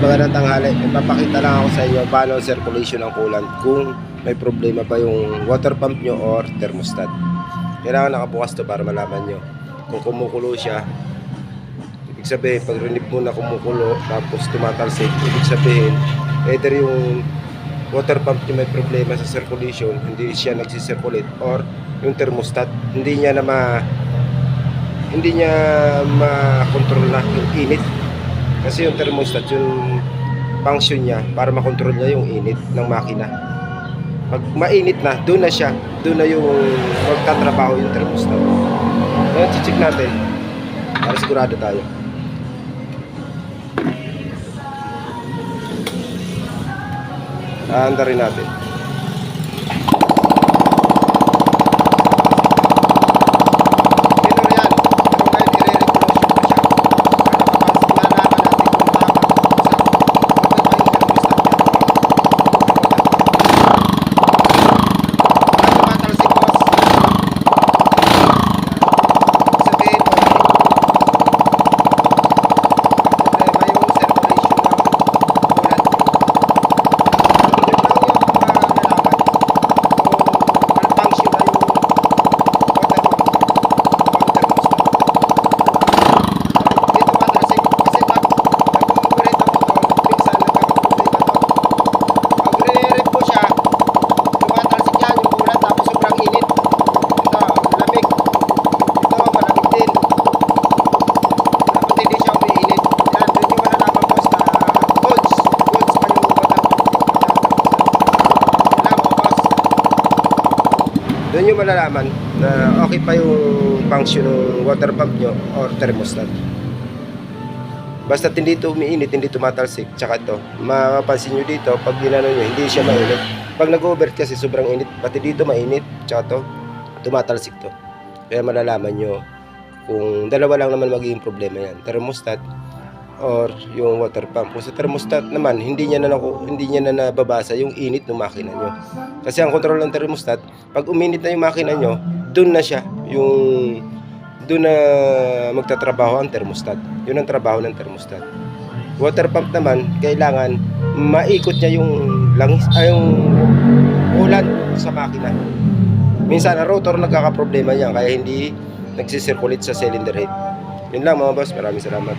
magandang tanghali. Ipapakita lang ako sa inyo paano ang circulation ng coolant kung may problema ba yung water pump nyo or thermostat. Kailangan nakabukas to para malaman nyo. Kung kumukulo siya, ibig sabihin, pag rinip mo na kumukulo, tapos tumatalsik, ibig sabihin, either yung water pump nyo may problema sa circulation, hindi siya nagsisirculate, or yung thermostat, hindi niya na ma hindi niya ma-control na yung init kasi yung thermostat, yung function niya para makontrol niya yung init ng makina. Pag mainit na, doon na siya. Doon na yung magtatrabaho yung thermostat. Ngayon, check natin para sigurado tayo. Aanda natin. Minor yan. Pero ngayon, i-re-regulation pa siya. Para mapas- malalaman natin kung tama. Kung may thermostat niya. Tumatalsik, boss. Sabihin mo, problema yung circulation ng ulan. Yun lang yung malalaman kung malfunction na yung water pump o ang thermostat. Dito matalsik kasi pag nag-ooperate ang motor, minsan nagkakaproblema to. Pag re-rep mo siya, tumatalsik yan yung ulan tapos sobrang init. Ito, malamig. Ito, malamig din. Dapat hindi siya umiinit. Yan, doon yung malalaman boss na goods. Goods pa yung water pump nyo. Kailangan mo boss. Doon yung malalaman na okay pa yung function ng water pump nyo or thermostat. Basta hindi ito umiinit, hindi tumatalsik. Tsaka ito, mapapansin nyo dito, pag ginano nyo, hindi siya mainit. Pag nag-overt kasi sobrang init, pati dito mainit. Tsaka to, tumatalsik to. Kaya malalaman nyo kung dalawa lang naman magiging problema yan. Thermostat or yung water pump. Kung sa thermostat naman, hindi niya na, naku- hindi niya na nababasa yung init ng makina nyo. Kasi ang control ng thermostat, pag uminit na yung makina nyo, dun na siya. Yung doon na magtatrabaho ang thermostat. Yun ang trabaho ng thermostat. Water pump naman, kailangan maikot niya yung langis, ay yung ulan sa makina. Minsan ang rotor nagkakaproblema niyan kaya hindi nagsisirculate sa cylinder head. Yun lang mga boss, maraming salamat.